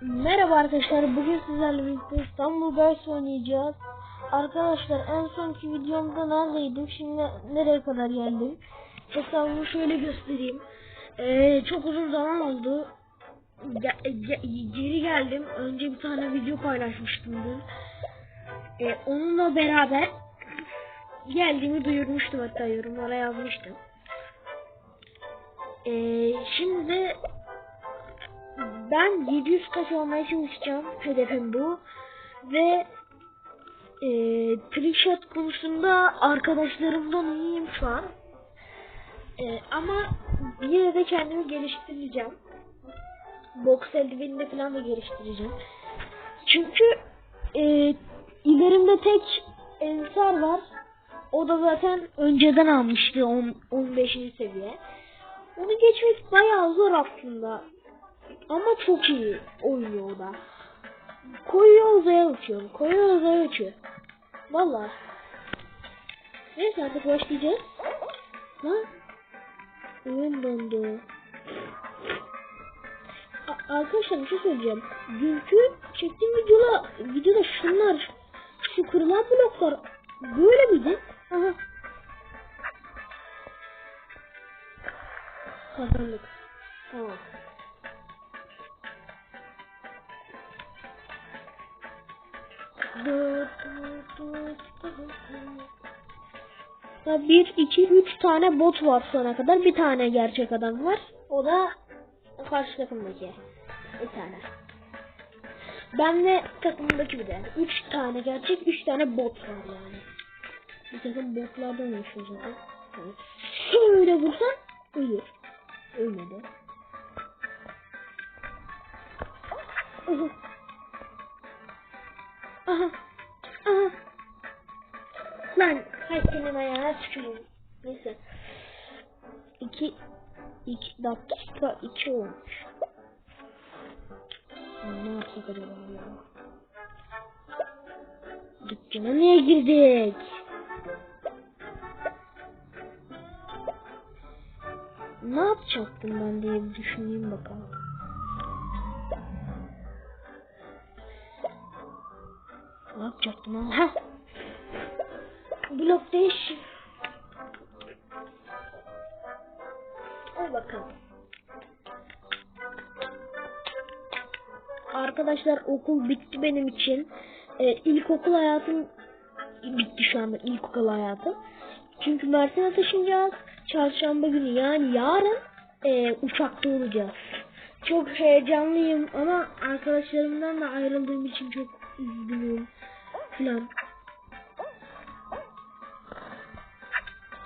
Merhaba arkadaşlar bugün sizlerle birlikte İstanbul Guys oynayacağız. Arkadaşlar en sonki videomda neredeydim şimdi nereye kadar geldim. Hesabımı şöyle göstereyim. Ee, çok uzun zaman oldu. Ge- ge- geri geldim. Önce bir tane video paylaşmıştım dün. Ee, onunla beraber geldiğimi duyurmuştum hatta yorumlara yazmıştım. Ee, şimdi ben 700 kaç olmaya çalışacağım. Hedefim bu. Ve e, trickshot konusunda arkadaşlarımdan iyiyim şu an. E, ama yine de kendimi geliştireceğim. Boks eldiveninde falan da geliştireceğim. Çünkü e, ilerimde tek Ensar var. O da zaten önceden almıştı 10, 15. seviye. Onu geçmek bayağı zor aslında. Ama çok iyi oynuyor da. Koyuyor uzaya uçuyor. Koyuyor uzaya uçuyor. Valla. Neyse artık başlayacağız. Lan. Oyun dondu. Arkadaşlar bir şey söyleyeceğim. Dünkü çektiğim videoda, videoda şunlar, şu kırılan bloklar böyle miydi? Aha. Kazandık. Tamam. Bir, iki, üç tane bot var şu ana kadar. Bir tane gerçek adam var. O da karşı takımdaki. Bir tane. Ben de takımdaki bir de. Üç tane gerçek, üç tane bot var yani. Bir takım botlardan oluşuyor zaten. Evet. Şöyle vursan ölür. Ölmedi. Aha. Aha. Aha. Lan hay senin ayağına tüküreyim. Neyse. İki, iki dakika iki olmuş. Ya Ne yapsak acaba ya? Dükkana niye girdik? Ne yapacaktım ben diye bir düşüneyim bakalım. Ne yapacaktım ama? Blok değiş. Al bakalım. Arkadaşlar okul bitti benim için. Ee, ilkokul hayatım bitti şu anda ilkokul hayatım. Çünkü Mersin'e taşınacağız. Çarşamba günü yani yarın e, uçakta olacağız. Çok heyecanlıyım ama arkadaşlarımdan da ayrıldığım için çok üzgünüm filan.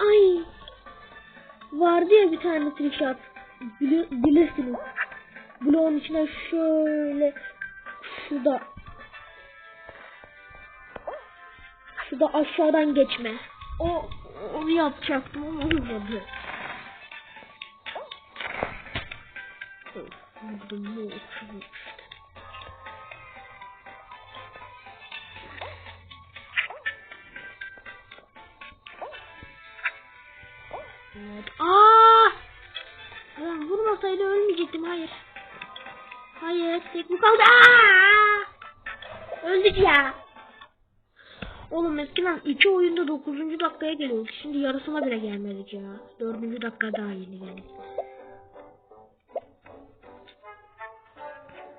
Ay vardı ya bir tane trickshot Bili bilirsiniz. Bloğun içine şöyle şurada şurada aşağıdan geçme. O onu yapacaktım ama olmadı. Mu Evet. Aa! Ulan vurmasaydı ölmeyecektim. Hayır. Hayır. Tek mi kaldı? Aa! Öldük ya. Oğlum eskiden iki oyunda 9. dakikaya geliyorduk. Şimdi yarısına bile gelmedik ya. 4. dakika daha yeni geldik.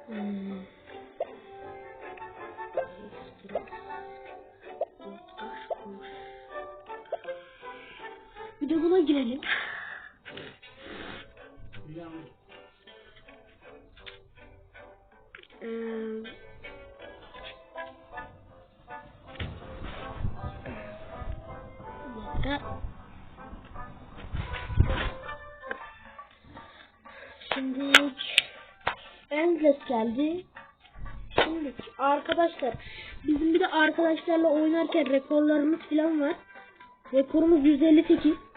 Hmm. De buna girelim. Ee. Şimdi Endless geldi. Şimdi arkadaşlar bizim bir de arkadaşlarla oynarken rekorlarımız falan var. Rekorumuz 158.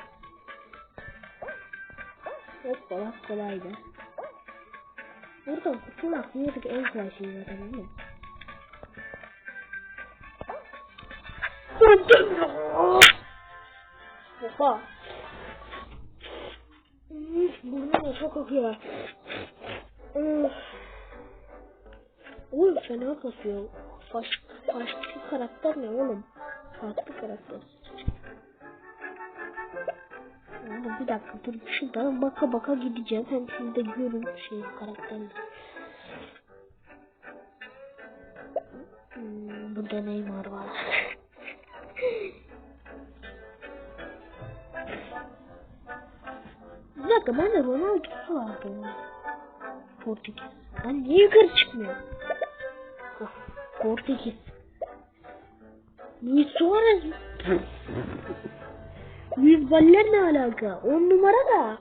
Hoppala kolaydı. Buradan kurtulmak dünyanın en kolay şeyi zaten değil mi? Oha. Burnum da çok akıyor. Üf. fena kasıyor. Baş, başka karakter ne oğlum? Farklı karakter. Dur şuradan baka baka gideceğim. Hem siz de görün şey karakterini. Hmm, burada Neymar var. Bir dakika ben de Ronaldo vardı. Portekiz. Ben niye yukarı çıkmıyor? Portekiz. Luis Suarez. Mi? Luis Baller ne alaka? On numara da.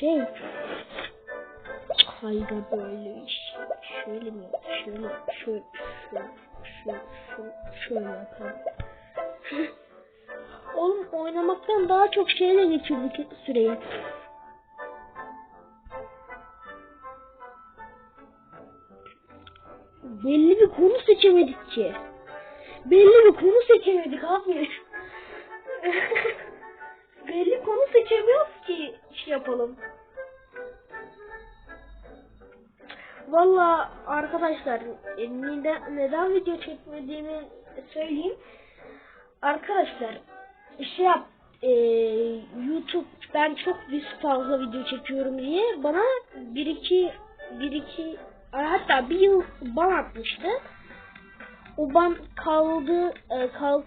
Şey. Hayda böyle iş. Şöyle mi? Şöyle, şöyle, şöyle, şöyle, şöyle, şöyle. Oğlum oynamaktan daha çok şeyle geçirdik süreyi. Belli bir konu seçemedik ki. Yapalım. Valla arkadaşlar e, neden, neden video çekmediğimi söyleyeyim. Arkadaşlar şey yap e, YouTube ben çok bir fazla video çekiyorum diye bana bir iki bir iki hatta bir yıl ban atmıştı. O ban kaldı e, kalk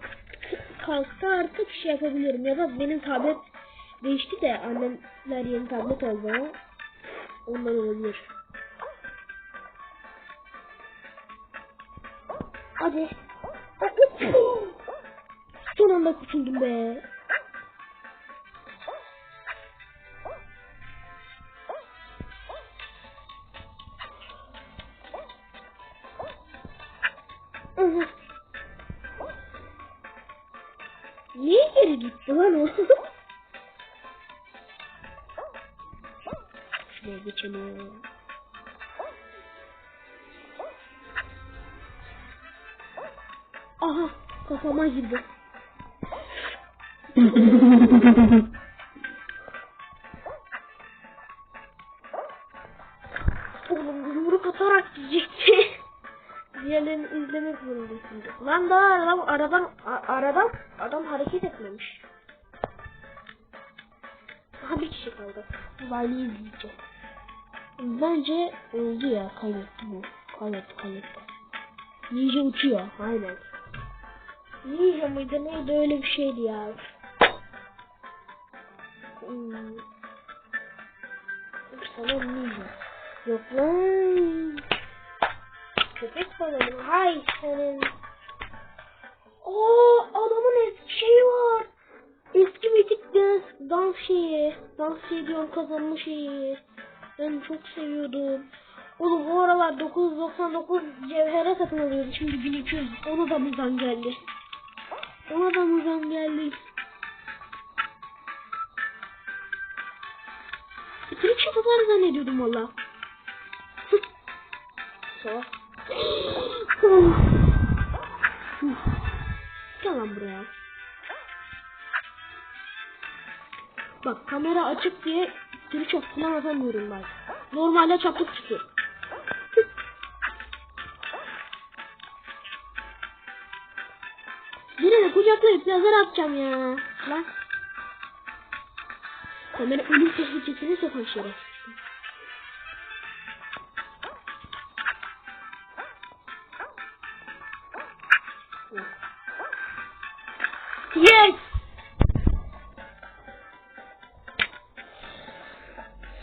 kalktı artık şey yapabilirim ya da benim tablet değişti de annemler yeni tablet aldı bana. Ondan olabilir. Hadi. Son anda kurtuldum be. Geçelim. Aha kafama girdi. Oğlum yumruk atarak diyecekti. Diğerlerini izlemek zorundasın. Lan daha adam aradan aradan adam hareket etmemiş. Daha bir kişi kaldı. Vali izleyeceğiz. Bence oldu ya kaybetti bu. Kaybetti kaybetti. Ninja uçuyor aynen. Ninja mıydı neydi öyle bir şeydi ya. Hmm. Sanırım ninja. Yok lan. Köpek balığı. Hay senin. Oo adamın eski şeyi var. Eski mitik dans, dans şeyi. Dans şeyi diyorum kazanma şeyi. Ben çok seviyordum. Oğlum o aralar 999 cevhere satın alıyordu. Şimdi 1200. Ona da mızan geldi. Ona da mızan geldi. Bitirip şey tutar zannediyordum valla. Salak. Gel lan buraya. Bak kamera açık diye seni çok falan atamıyorum ben. Normalde çaplık çıkıyor. Birini kucaklayıp lazer atacağım ya. Lan. Kamera ölüm tehlikesini sokan şerefsiz.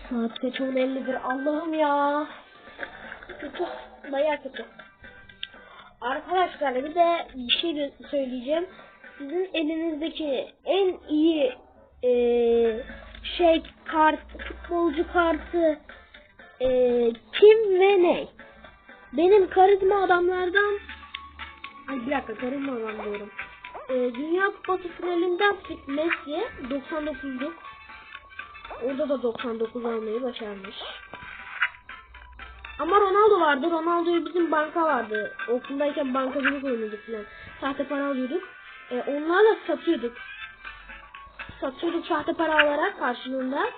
Saat kaç 10.51 Allah'ım ya. Kötü. Baya kötü. Arkadaşlar bir de bir şey söyleyeceğim. Sizin elinizdeki en iyi eee, şey kart, futbolcu kartı eee, kim ve ne? Benim karizma adamlardan Ay bir dakika karizma adam diyorum. Eee, Dünya Kupası finalinden Messi 99'luk Orada da 99 almayı başarmış. Ama Ronaldo vardı. Ronaldo'yu bizim banka vardı. Okuldayken bankacılık oynadık falan. Sahte para alıyorduk. E, onlarla satıyorduk. Satıyorduk sahte para alarak karşılığında.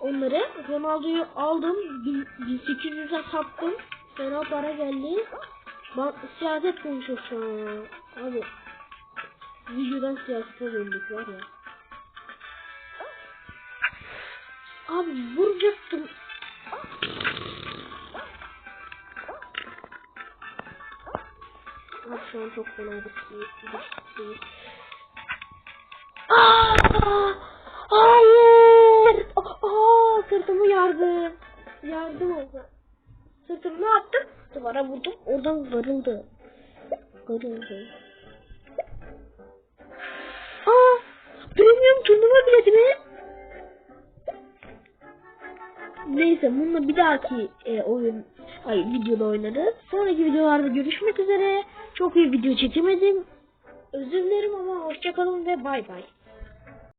Onları Ronaldo'yu aldım. bin- 1800'e sattım. Fena para geldi. Bak siyaset konuşuyor şu an. Abi. Videodan siyasete döndük var ya. Abi vuracaktım. Abi şu an çok fena bir şey. Hayır! Aa, sırtımı yardım. Yardım oldu. Sırtımı ne yaptım? Duvara vurdum. Oradan kırıldı. Kırıldı. Aa! Premium turnuva bileti mi? Neyse bununla bir dahaki e, oyun ay videoda oynarız. Sonraki videolarda görüşmek üzere. Çok iyi video çekemedim. Özür dilerim ama hoşçakalın ve bay bay.